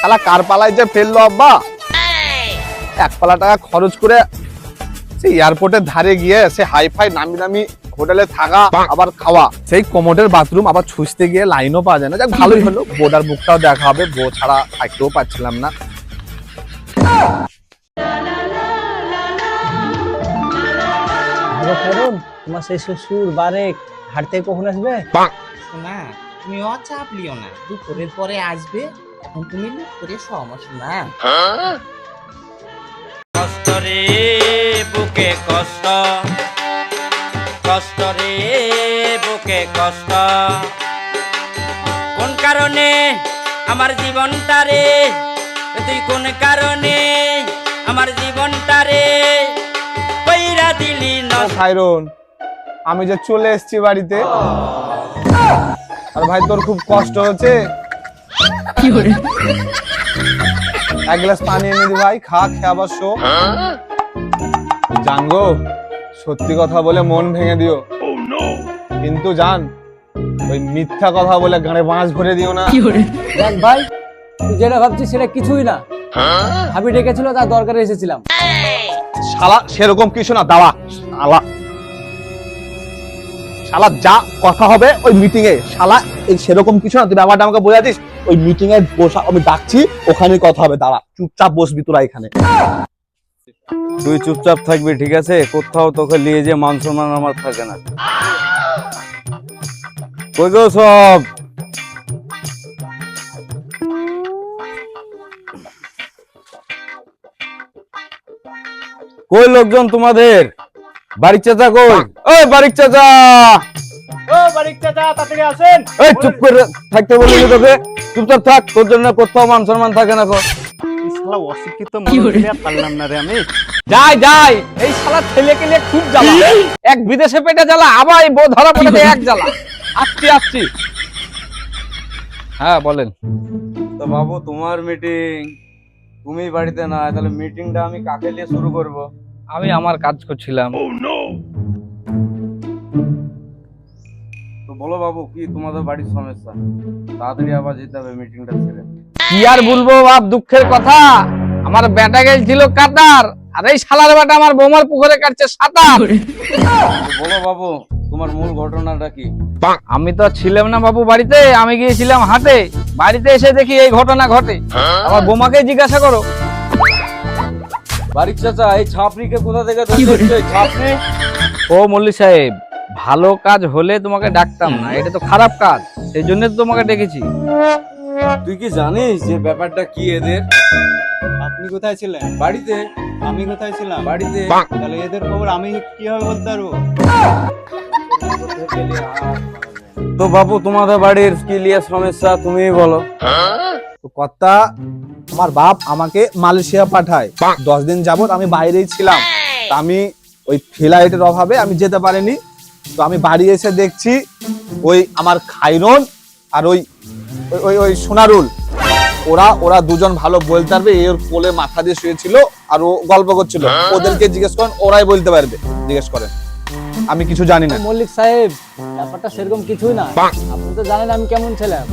শালা কার পালায় যে ফেলল আব্বা? এক পালা টাকা খরচ করে সেই এয়ারপোর্টের ধারে গিয়ে সে হাই ফাই নামি নামি হোটেলে থাকা আবার খাওয়া। সেই কমোডের বাথরুম আবার ছুঁচতে গিয়ে লাইনও পাওয়া যায় না। যাক ভালোই হলো। বোর্ডার মুখটাও দেখা হবে। বউ ছাড়া থাকতেও পারছিলাম না। তোমার সেই শ্বশুর বারেক হাঁটতে কখন আসবে? শোনা তুমি অচাপ লিও না। দুপুরের পরে আসবে। এখন তুমি লুক করে সমস্যা না? কষ্ট রে বুকে কষ্ট। কষ্ট রে বুকে কষ্ট। কোন কারণে আমার জীবনটা রে? তুই কোন কারণে আমার জীবনটা রে? কইরা দিলি নষ্ট সাইরন আমি যে চলে এসেছি বাড়িতে আর ভাই তোর খুব কষ্ট হচ্ছে? এক গ্লাস পানি এনে দি ভাই খা খেয়ে আবার শো। জানগো সত্যি কথা বলে মন ভেঙে দিও। কিন্তু জান ওই মিথ্যা কথা বলে গাড়ে বাঁশ ভরে দিও না। দেখ ভাই তুই যেটা ভাবছিস সেটা কিছুই না। ভাবি ডেকেছিল তার দরকারে এসেছিলাম। শালা সেরকম কিছু না দাওয়া শালা শালা যা কথা হবে ওই মিটিং এ শালা, এই সেরকম কিছু না, তুই ব্যাপারটা আমাকে বোঝাচ্ছিস ওই মিটিং এ বসা, আমি ডাকছি, ওখানে কথা হবে, দাঁড়া, চুপচাপ বসবি তোরা এখানে। তুই চুপচাপ থাকবি, ঠিক আছে? কোথাও তোকে নিয়ে যে মান সম্মান আমার থাকে না। কই গো সব? কই লোকজন তোমাদের? বাড়ির চাচা কই? ওই বাড়ির চাচা। এই চুপ করে থাকতে বলি তোকে। চুপচাপ থাক তোর জন্য কোথাও মান সম্মান থাকে না কো শালা অশিক্ষিত পারলাম না রে আমি। যাই যাই। এই শালা নিয়ে খুব জ্বালা। এক বিদেশে পেটে জ্বালা আবার এই বউ ধরা এক জ্বালা। আসছি আসছি। হ্যাঁ বলেন। তো বাবু তোমার মিটিং তুমি বাড়িতে না তাহলে মিটিংটা আমি কাকে নিয়ে শুরু করব? আমি আমার কাজ করছিলাম। তো বলো বাবু কি তোমাদের বাড়ির সমস্যা? তাড়াতাড়ি আবার যেতে হবে মিটিংটা ছেড়ে। কি আর বলব বাপ দুঃখের কথা? আমার বেটা গেছিল কাতার আর এই শালার বেটা আমার বৌমার পুকুরে কাটছে সাঁতার। বলো বাবু তোমার মূল ঘটনাটা কি? আমি তো ছিলাম না বাবু বাড়িতে আমি গিয়েছিলাম হাতে বাড়িতে এসে দেখি এই ঘটনা ঘটে। আমার বোমাকে জিজ্ঞাসা করো। বাড়ির চাচা এই ছাপড়িকে কোথা থেকে ছাপড়ি ও মল্লিক সাহেব ভালো কাজ হলে তোমাকে ডাকতাম না এটা তো খারাপ কাজ সেই জন্য তো তোমাকে ডেকেছি। তুই কি জানিস যে ব্যাপারটা কি এদের? আপনি কোথায় ছিলেন? বাড়িতে। আমি কোথায় ছিলাম? বাড়িতে। তাহলে এদের খবর আমি কীভাবে বলতে পারব? তো বাবু তোমাদের বাড়ির কি লিয়ে সমস্যা তুমিই বলো। তো কর্তা আমার বাপ আমাকে মালয়েশিয়া পাঠায়। দশ দিন যাবত আমি বাইরেই ছিলাম। তা আমি ওই ফ্লাইটের অভাবে আমি যেতে পারিনি। তো আমি বাড়ি এসে দেখছি ওই আমার খাইরন আর ওই ওই- ওই সোনারুল। ওরা ওরা দুজন ভালো বলতে পারবে এর কোলে মাথা দিয়ে শুয়েছিল আর ও গল্প করছিল। ওদেরকে জিজ্ঞেস করেন ওরাই বলতে পারবে জিজ্ঞেস করেন। আমি কিছু জানি না। মল্লিক সাহেব ব্যাপারটা সেরকম কিছুই না। আপনি তো জানেন আমি কেমন ছিলাম।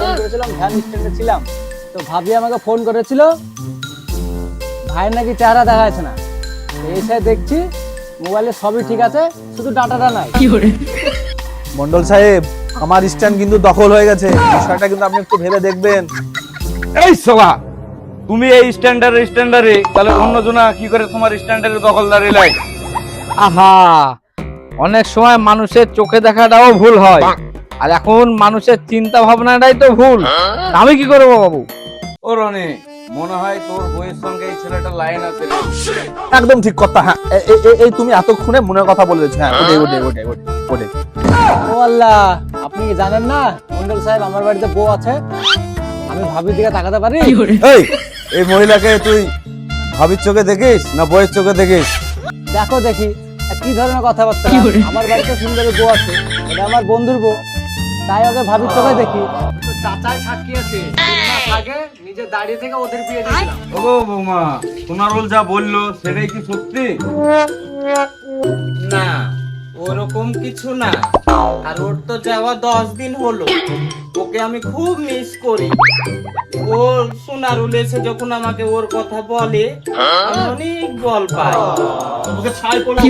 ফোন করেছিলাম ভ্যান স্ট্যান্ডে ছিলাম তো ভাবি আমাকে ফোন করেছিল। ভাইয়ের নাকি চেহারা দেখা যাচ্ছে না। এসে দেখছি মোবাইলে সবই ঠিক আছে শুধু ডাটাটা নাই। কি করে? মন্ডল সাহেব আমার স্ট্যান্ড কিন্তু দখল হয়ে গেছে। বিষয়টা কিন্তু আপনি একটু ভেবে দেখবেন। এই সবা তুমি এই স্ট্যান্ডার্ড স্ট্যান্ডার্ডে তাহলে অন্যজনা কি করে তোমার স্ট্যান্ডার্ডের দখলদারি লাই আহা অনেক সময় মানুষের চোখে দেখাটাও ভুল হয়। আর এখন মানুষের চিন্তা ভাবনাটাই তো ভুল। আমি কি করব বাবু? ও রনি মনে হয় তোর বইয়ের সঙ্গে এই ছেলেটা লাইন আছে একদম ঠিক কথা হ্যাঁ। এই তুমি এতক্ষণে মনের কথা বলে হ্যাঁ। ওটাই ওটাই ওটাই ওটাই ও আল্লাহ আপনি কি জানেন না মন্ডল সাহেব আমার বাড়িতে বউ আছে? আমি ভাবির দিকে তাকাতে পারি? এই এই মহিলাকে তুই ভাবির চোখে দেখিস না বইয়ের চোখে দেখিস? দেখো দেখি কি ধরনের কথাবার্তা? আমার বাড়িতে সুন্দরী বউ আছে এটা আমার বন্ধুর বউ। তাই ওকে ভাবি চোখে দেখি। চাচাই সাক্ষী আছে। আগে নিজে দাঁড়িয়ে থেকে ওদের বিয়ে দিয়েছিলাম। ও বৌমা সোনারুল যা বলল সেটাই কি সত্যি? না ওরকম কিছু না। আর ওর তো যাওয়া দশ দিন হলো। ওকে আমি খুব মিস করি ও সোনারুল এসে যখন আমাকে ওর কথা বলে আমি অনেক বল পাই ওকে ছাই করলাম